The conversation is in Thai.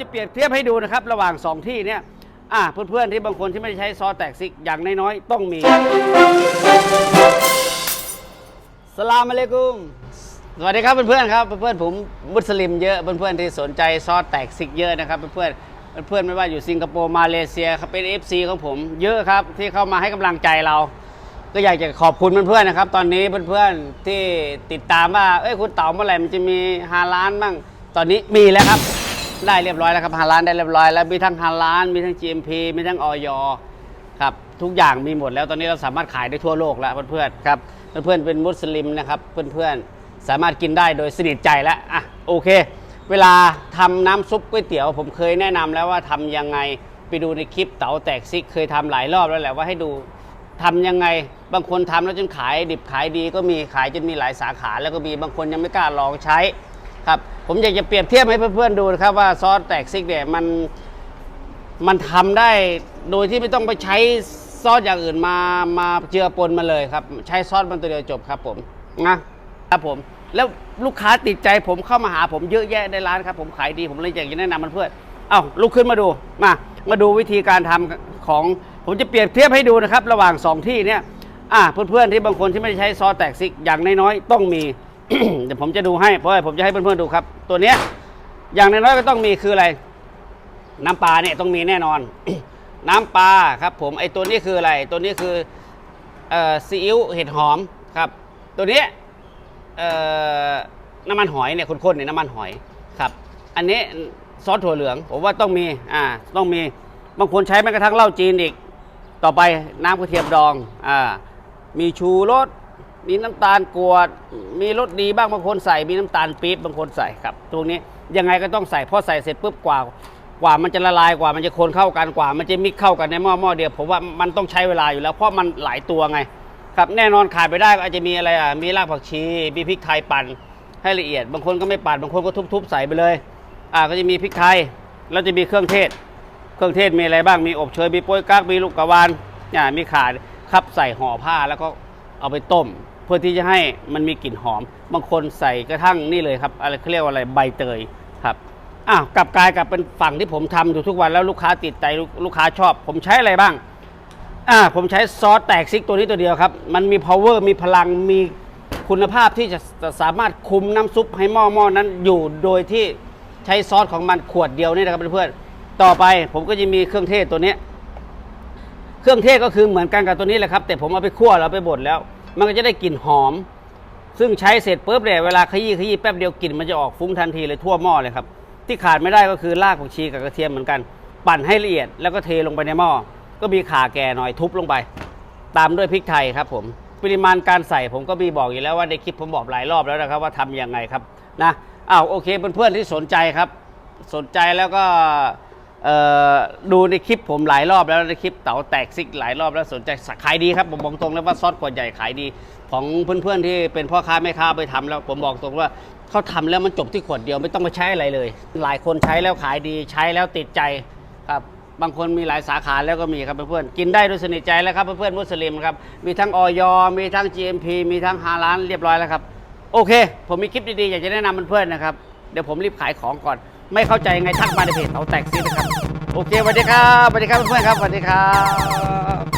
จะเปรียบเทียบให้ดูนะครับ ระหว่าง 2 ที่เนี่ยอะเพื่อนๆที่บางคนที่ไม่ได้ใช้ซอสแตกซิกอย่างน้อยๆต้องมี สลามอะลัยกุม สวัสดีครับเพื่อนๆครับเพื่อนๆผมมุสลิมเยอะเพื่อนๆที่สนใจซอสแตกซิกเยอะนะครับเพื่อนๆเพื่อนๆไม่ว่าอยู่สิงคโปร์มาเลเซียครับเป็น FC ของผมเยอะครับที่เข้ามาให้กำลังใจเรา ก็อยากจะขอบคุณเพื่อนๆนะครับตอนนี้เพื่อนๆที่ติดตามว่าเอ้ยคุณเต๋าเมื่อไหร่มันจะมีฮาล้านบ้างตอนนี้มีแล้วครับ ได้เรียบร้อยแล้วครับฮาล้านได้เรียบร้อยแล้วมีทั้งฮาล้านมีทั้ง GMP มีทั้งออยครับทุกอย่างมีหมดแล้วตอนนี้เราสามารถขายได้ทั่วโลกแล้วเพื่อนๆครับเพื่อนๆเป็นมุสลิมนะครับเพื่อนๆสามารถกินได้โดยสนิทใจแล้วอะโอเค เวลาทำน้ำซุปก๋วยเตี๋ยวผมเคยแนะนำแล้วว่าทำยังไงไปดูในคลิปเต๋าแตกซิกเคยทำหลายรอบแล้วแหละว่าให้ดูทำยังไงบางคนทำแล้วจนขายดิบขายดีก็มีขายจนมีหลายสาขาแล้วก็มีบางคนยังไม่กล้าลองใช้ ครับผมอยากจะเปรียบเทียบให้เพื่อนๆดูนะครับว่าซอสแตกซิกเนี่ยมันมันทำได้โดยที่ไม่ต้องไปใช้ซอสอย่างอื่นมามาเจือปนมาเลยครับ ใช้ซอสมันตัวเดียวจบครับผมนะครับผม แล้วลูกค้าติดใจผมเข้ามาหาผมเยอะแยะในร้านครับ ผมขายดีผมเลยอยากจะแนะนำมันเพื่อนเอ้าลุกขึ้นมาดูมามาดูวิธีการทำของผมจะเปรียบเทียบให้ดูนะครับ ระหว่าง 2 ที่เนี่ยอะเพื่อนๆที่บางคนที่ไม่ได้ใช้ซอสแตกซิกอย่างน้อยๆต้องมี เดี๋ยวผมจะดูให้เพราะผมจะให้เพื่อนๆดูครับ ตัวเนี้ยอย่างน้อยๆก็ต้องมีคืออะไร น้ำปลาเนี่ยต้องมีแน่นอน น้ำปลาครับ ผมไอตัวนี้คืออะไร ตัวนี้คือเอ่อซีอิ๊วเห็ดหอมครับ ตัวนี้เอ่อน้ำมันหอยเนี่ยข้นๆเนี่ยน้ำมันหอยครับ อันนี้ซอสถั่วเหลืองผมว่าต้องมีอ่าต้องมีบางคนใช้แม้กระทั่งเหล้าจีนอีก ต่อไปน้ำกระเทียมดองอ่ามีชูรส มีน้ำตาลกวด มีรสดีบ้างบางคนใส่มีน้ำตาลปี๊บบางคนใส่ครับ ตรงนี้ยังไงก็ต้องใส่พอใส่เสร็จปุ๊บกว่ากว่ามันจะละลายกว่ามันจะคนเข้ากันกว่า มันจะมิกเข้ากันในหม้อหม้อเดียวผมว่ามันต้องใช้เวลาอยู่แล้ว เพราะมันหลายตัวไงครับแน่นอนขาดไปได้ก็อาจจะมีอะไรอะมีรากผักชีมีพริกไทยปั่นให้ละเอียด บางคนก็ไม่ปั่นบางคนก็ทุบๆใส่ไปเลยอ่าก็จะมีพริกไทยแล้วจะมีเครื่องเทศ เครื่องเทศมีอะไรบ้างมีอบเชยมีโป้ยกั๊กมีลูกกระวานอ่ามีขาครับใส่ห่อผ้าแล้วก็เอาไปต้ม เพื่อที่จะให้มันมีกลิ่นหอม บางคนใส่กระทั่งนี่เลยครับอะไรเขาเรียกว่าอะไรใบเตยครับอ้าวกลับกลายกับเป็นฝั่งที่ผมทำอยู่ทุกวันแล้วลูกค้าติดใจลูกค้าชอบ ผมใช้อะไรบ้างอ่าผมใช้ซอสแตกซิกตัวนี้ตัวเดียวครับ มันมี power มีพลังมีคุณภาพที่จะสามารถคุมน้ำซุปให้หม้อหม้อนั้นอยู่โดยที่ใช้ซอสของมันขวดเดียวนี่นะครับเพื่อนๆต่อไปผมก็จะมีเครื่องเทศตัวนี้ เครื่องเทศก็คือเหมือนกันกับตัวนี้แหละครับ แต่ผมเอาไปคั่วแล้วไปบดแล้ว มันก็จะได้กลิ่นหอม ซึ่งใช้เสร็จปุ๊บเนี่ยเวลาขยี้ขยี้แป๊บเดียวกลิ่นมันจะออกฟุ้งทันทีเลยทั่วหม้อเลยครับ ที่ขาดไม่ได้ก็คือรากผักชีกับกระเทียมเหมือนกัน ปั่นให้ละเอียดแล้วก็เทลงไปในหม้อ ก็มีข่าแก่หน่อยทุบลงไป ตามด้วยพริกไทยครับผม ปริมาณการใส่ผมก็มีบอกอยู่แล้วว่าในคลิปผมบอกหลายรอบแล้วนะครับว่าทำยังไงครับนะอ้าวโอเคเพื่อนๆที่สนใจครับ สนใจแล้วก็ ดูในคลิปผมหลายรอบแล้วในคลิปเต๋าแตกซิกหลายรอบแล้วสนใจขายดีครับผมบอกตรงเลยว่าซอสขวดใหญ่ขายดี ของเพื่อนๆที่เป็นพ่อค้าแม่ค้าไปทำแล้วผมบอกตรงว่าเขาทำแล้วมันจบที่ขวดเดียวไม่ต้องมาใช้อะไรเลย หลายคนใช้แล้วขายดีใช้แล้วติดใจครับบางคนมีหลายสาขาแล้วก็มีครับเพื่อนๆกินได้ด้วยสนิทใจแล้วครับเพื่อนๆมุสลิมครับมีทั้งออยมีทั้ง GMP มีทั้งฮาลานเรียบร้อยแล้วครับโอเค ผมมีคลิปดีๆอยากจะแนะนำเพื่อนๆนะครับเดี๋ยวผมรีบขายของก่อน ไม่เข้าใจไงทักมาในเพจเขาแตกซินะครับ โอเคสวัสดีครับสวัสดีครับเพื่อนๆครับสวัสดีครับ